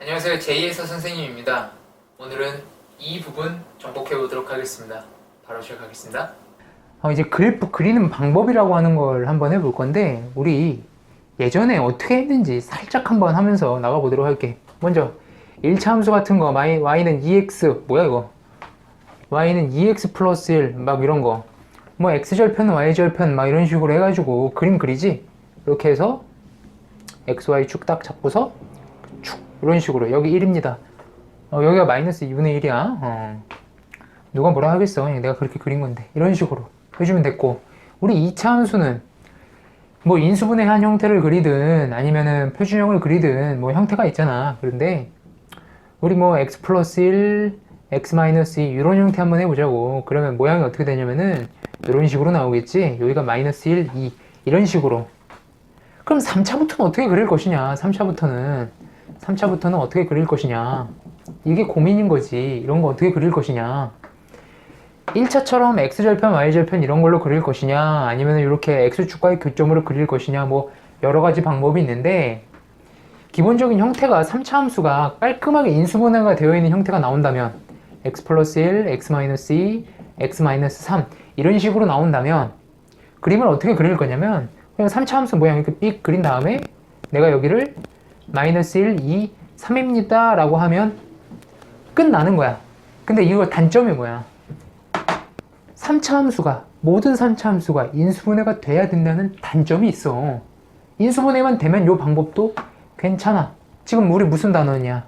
안녕하세요. 제이에서 선생님입니다. 오늘은 이 부분 정복해 보도록 하겠습니다. 바로 시작하겠습니다. 어, 이제 그래프 그리는 방법이라고 하는 걸 한번 해볼 건데 우리 예전에 어떻게 했는지 살짝 한번 하면서 나가보도록 할게 먼저 1차 함수 같은 거 y, y는 2x 뭐야 이거 y는 2x 플러스 1 막 이런 거 뭐 x절편 y절편 막 이런 식으로 해가지고 그림 그리지 이렇게 해서 xy 축 딱 잡고서 축 이런 식으로. 여기 1입니다. 어, 여기가 마이너스 2분의 1이야. 어. 누가 뭐라 하겠어. 내가 그렇게 그린 건데. 이런 식으로 해주면 됐고. 우리 2차 함수는 뭐 인수분해 한 형태를 그리든 아니면은 표준형을 그리든 뭐 형태가 있잖아. 그런데 우리 뭐 x 플러스 1 x 마이너스 2 이런 형태 한번 해보자고. 그러면 모양이 어떻게 되냐면은 이런 식으로 나오겠지? 여기가 마이너스 1 2 이런 식으로. 그럼 3차부터는 어떻게 그릴 것이냐 3차부터는 3차부터는 어떻게 그릴 것이냐. 이게 고민인 거지. 이런 거 어떻게 그릴 것이냐. 1차처럼 x절편, y절편 이런 걸로 그릴 것이냐. 아니면 이렇게 x축과의 교점으로 그릴 것이냐. 뭐 여러 가지 방법이 있는데 기본적인 형태가 3차 함수가 깔끔하게 인수분해가 되어 있는 형태가 나온다면 x 플러스 1, x 마이너스 2, x 마이너스 3 이런 식으로 나온다면 그림을 어떻게 그릴 거냐면 그냥 3차 함수 모양 이렇게 삑 그린 다음에 내가 여기를 마이너스 1, 2, 3입니다 라고 하면 끝나는 거야 근데 이거 단점이 뭐야 3차 함수가 모든 3차 함수가 인수분해가 돼야 된다는 단점이 있어. 인수분해만 되면 이 방법도 괜찮아. 지금 우리 무슨 단원이야?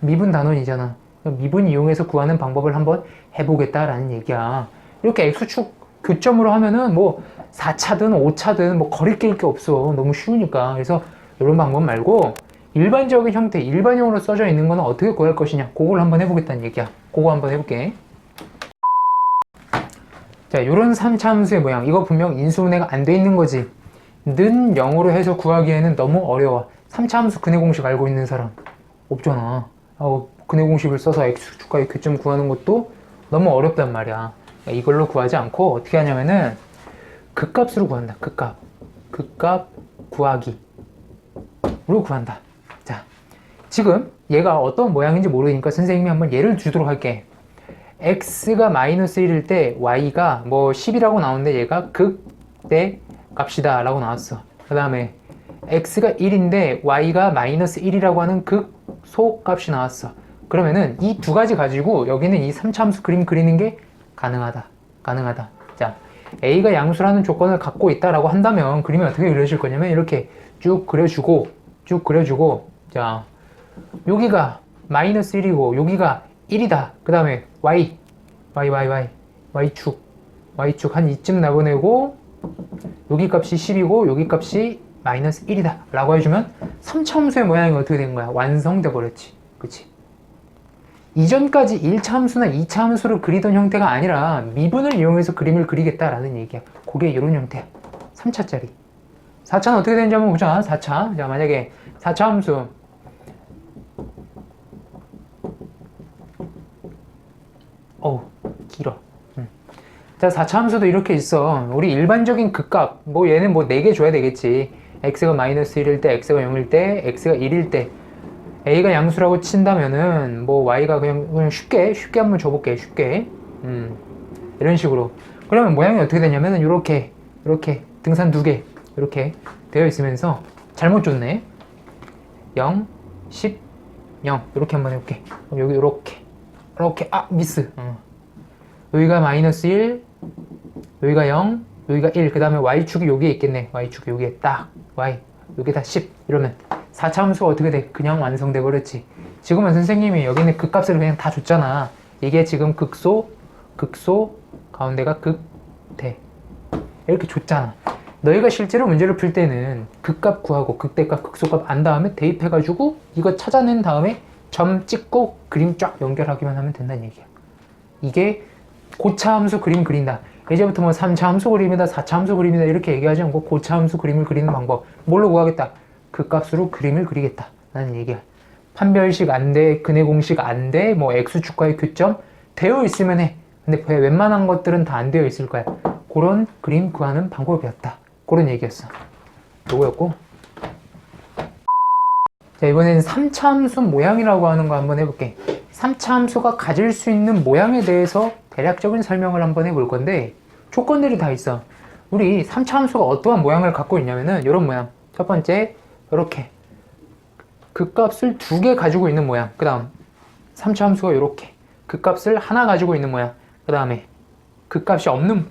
미분 단원이잖아. 미분 이용해서 구하는 방법을 한번 해보겠다라는 얘기야. 이렇게 x축 교점으로 하면은 뭐 4차든 5차든 뭐 거리낄 게 없어. 너무 쉬우니까. 그래서 이런 방법 말고 일반적인 형태, 일반형으로 써져 있는 거는 어떻게 구할 것이냐. 그걸 한번 해보겠다는 얘기야. 그거 한번 해볼게. 자, 요런 3차 함수의 모양. 이거 분명 인수분해가 안 돼 있는 거지. 는 0으로 해서 구하기에는 너무 어려워. 3차 함수 근해 공식 알고 있는 사람 없잖아. 어, 근해 공식을 써서 x축과의 교점 구하는 것도 너무 어렵단 말이야. 이걸로 구하지 않고 어떻게 하냐면은 극값으로 구한다. 극값. 극값 구하기. 로 구한다. 자, 지금 얘가 어떤 모양인지 모르니까 선생님이 한번 예를 주도록 할게. x가 마이너스 1일 때 y가 뭐 10이라고 나오는데 얘가 극대 값이다 라고 나왔어. 그 다음에 x가 1인데 y가 마이너스 1이라고 하는 극소 값이 나왔어. 그러면은 이 두 가지 가지고 여기는 이 3참수 그림 그리는 게 가능하다. 가능하다. 자 a가 양수라는 조건을 갖고 있다라고 한다면 그림이 어떻게 그려질 거냐면 이렇게 쭉 그려주고 쭉 그려주고 자 여기가 마이너스 1이고 여기가 1이다. 그 다음에 y, y, y, y, y축, y축 한 이쯤 나보내고 여기 값이 10이고 여기 값이 마이너스 1이다. 라고 해주면 3차 함수의 모양이 어떻게 된 거야? 완성돼 버렸지. 그치? 이전까지 1차 함수나 2차 함수를 그리던 형태가 아니라 미분을 이용해서 그림을 그리겠다라는 얘기야. 그게 이런 형태야. 3차짜리. 4차는 어떻게 되는지 한번 보자. 4차. 자, 만약에 4차 함수 어우 길어. 음. 자 4차 함수도 이렇게 있어. 우리 일반적인 극값 뭐 얘는 뭐 4개 줘야 되겠지. x가 마이너스 1일 때 x가 0일 때 x가 1일 때. a가 양수라고 친다면은 뭐 y가 그냥, 그냥 쉽게 쉽게 한번 줘볼게 쉽게. 음. 이런 식으로. 그러면 모양이 어떻게 되냐면은 이렇게 이렇게 등산 두 개 이렇게 되어 있으면서 잘못 줬네. 0 10 0 이렇게 한번 해볼게. 여기 이렇게 이렇게 아 미스. 어. 여기가 마이너스 1 여기가 0 여기가 1그 다음에 y축이 여기에 있겠네. y축이 여기에 딱 y. 여기다 10 이러면 4차 함수가 어떻게 돼? 그냥 완성돼 버렸지. 지금은 선생님이 여기는 극값을 그냥 다 줬잖아. 이게 지금 극소 극소 가운데가 극대 이렇게 줬잖아. 너희가 실제로 문제를 풀 때는 극값 구하고 극대값 극소값 안 다음에 대입해가지고 이거 찾아낸 다음에 점 찍고 그림 쫙 연결하기만 하면 된다는 얘기야. 이게 고차 함수 그림 그린다. 이제부터 뭐 3차 함수 그림이다, 4차 함수 그림이다 이렇게 얘기하지 않고 고차 함수 그림을 그리는 방법. 뭘로 구하겠다? 그 값으로 그림을 그리겠다. 라는 얘기야. 판별식 안 돼, 근해 공식 안 돼, 뭐 x축과의 교점 되어 있으면 해. 근데 웬만한 것들은 다 안 되어 있을 거야. 그런 그림 구하는 방법이었다. 그런 얘기였어. 요거였고. 자, 이번에는 3차 함수 모양이라고 하는 거 한번 해볼게. 3차 함수가 가질 수 있는 모양에 대해서 대략적인 설명을 한번 해볼 건데, 조건들이 다 있어. 우리 3차 함수가 어떠한 모양을 갖고 있냐면은, 이런 모양. 첫 번째, 이렇게. 그 값을 두 개 가지고 있는 모양. 그 다음, 3차 함수가 이렇게. 그 값을 하나 가지고 있는 모양. 그 다음에, 그 값이 없는,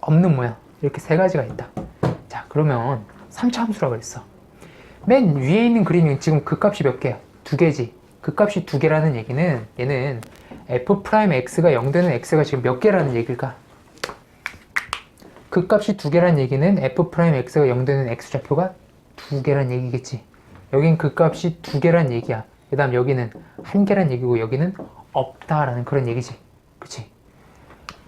없는 모양. 이렇게 세 가지가 있다. 자, 그러면 3차 함수라고 했어. 맨 위에 있는 그림이 지금 그 값이 몇 개야? 두 개지. 그 값이 두 개라는 얘기는 얘는 f 프라임 x가 0 되는 x가 지금 몇 개라는 얘기일까? 그 값이 두 개라는 얘기는 f 프라임 x가 0 되는 x 좌표가 두 개라는 얘기겠지. 여긴 그 값이 두 개라는 얘기야. 그 다음 여기는 한 개라는 얘기고 여기는 없다라는 그런 얘기지. 그치?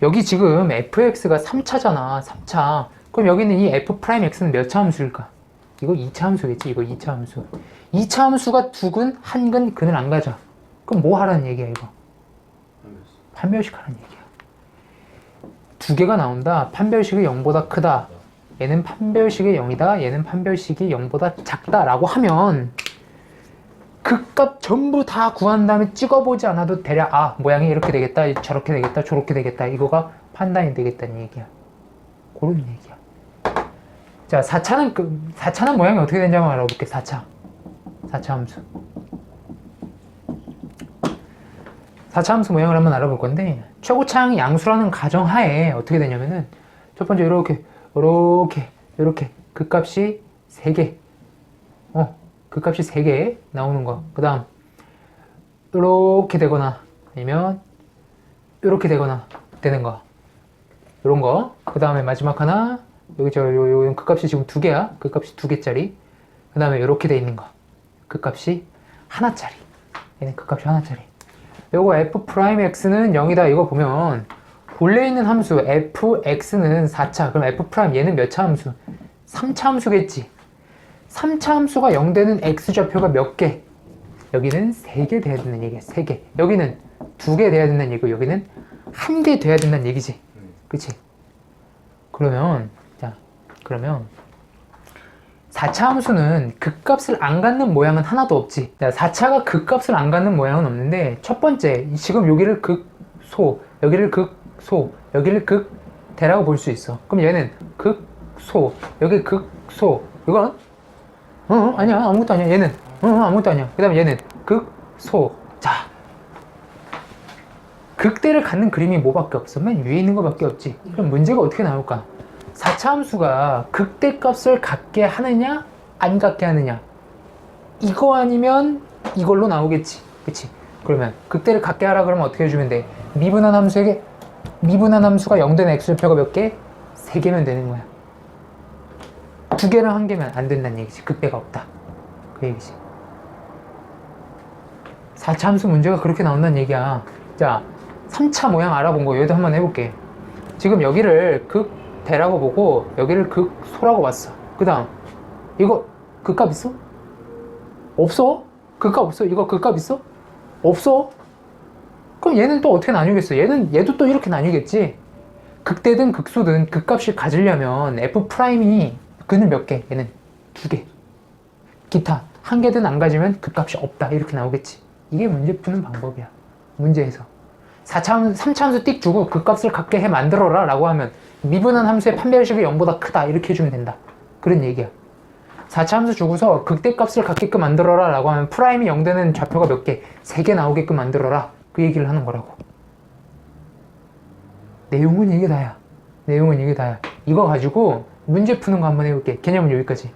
여기 지금 fx가 3차잖아. 3차. 그럼 여기는 이 f 프라임 x는 몇 차 함수일까? 이거 2차 함수겠지? 이거 2차 함수. 2차 함수가 두 근, 한 근, 근을 안 가져. 그럼 뭐 하라는 얘기야, 이거? 판별식 하라는 얘기야. 두 개가 나온다. 판별식이 0보다 크다. 얘는 판별식이 0이다. 얘는 판별식이 0보다 작다 라고 하면 그값 전부 다 구한 다음에 찍어보지 않아도 대략 아 모양이 이렇게 되겠다 저렇게 되겠다 저렇게 되겠다 이거가 판단이 되겠다는 얘기야 그런 얘기야 자 4차는 그 4차는 모양이 어떻게 되는지 한번 알아볼게 4차 4차 함수 4차 함수 모양을 한번 알아볼 건데 최고차항이 양수라는 가정하에 어떻게 되냐면은 첫 번째 이렇게 이렇게 이렇게 그 값이 3개 어, 그 값이 3개 나오는 거. 그 다음, 이렇게 되거나, 아니면, 이렇게 되거나, 되는 거. 이런 거. 그 다음에 마지막 하나, 여기 저, 요, 요, 그 값이 지금 두 개야. 그 값이 두 개짜리. 그 다음에 이렇게 돼 있는 거. 그 값이 하나짜리. 얘는 그 값이 하나짜리. 요거 f 프라임 x는 0이다. 이거 보면, 본래 있는 함수 fx는 4차. 그럼 f 프라임 얘는 몇 차 함수? 3차 함수겠지. 3차 함수가 0 되는 x 좌표가 몇 개? 여기는 3개 돼야 된다는 얘기야. 3개. 여기는 2개 돼야 된다는 얘기고 여기는 1개 돼야 된다는 얘기지. 그치? 그러면 자, 그러면 4차 함수는 극값을 안 갖는 모양은 하나도 없지. 4차가 극값을 안 갖는 모양은 없는데 첫 번째 지금 여기를 극소, 여기를 극소, 여기를 극대라고 볼 수 있어. 그럼 얘는 극소, 여기 극소. 이건? 어, 어, 아니야. 아무것도 아니야. 얘는? 어, 어, 아무것도 아니야. 그 다음에 얘는 극소. 자 극대를 갖는 그림이 뭐밖에 맨 위에 있는 거밖에 없지. 그럼 문제가 어떻게 나올까 4차 함수가 극대 값을 갖게 하느냐 안 갖게 하느냐 이거 아니면 이걸로 나오겠지 그치 그러면 극대를 갖게 하라 그러면 어떻게 해주면 돼 미분한 함수에게 미분한 함수가 0되는 x좌표가 몇 개? 3개면 되는 거야 두 개랑 한 개면 안 된다는 얘기지. 극배가 없다. 그 얘기지. 4차 함수 문제가 그렇게 나온다는 얘기야. 자, 3차 모양 알아본 거 여기도 한번 해볼게. 지금 여기를 극 대라고 보고 여기를 극소라고 봤어. 그 다음 이거 극값 있어? 없어? 극값 없어? 이거 극값 있어? 없어? 그럼 얘는 또 어떻게 나뉘겠어? 얘는 얘도 또 이렇게 나뉘겠지. 극대든 극소든 극값을 가지려면 f 프라임이 근을 몇 개? 얘는 두 개. 기타 한 개든 안 가지면 그 값이 없다 이렇게 나오겠지. 이게 문제 푸는 방법이야. 문제에서 4차 함수, 3차 함수 띡 주고 그 값을 갖게 해 만들어라 라고 하면 미분한 함수의 판별식이 0보다 크다 이렇게 해주면 된다. 그런 얘기야. 4차 함수 주고서 극대 값을 갖게끔 만들어라 라고 하면 프라임이 0 되는 좌표가 몇 개? 3개 나오게끔 만들어라. 그 얘기를 하는 거라고. 내용은 이게 다야. 내용은 이게 다야. 이거 가지고 문제 푸는 거 한번 해볼게. 개념은 여기까지.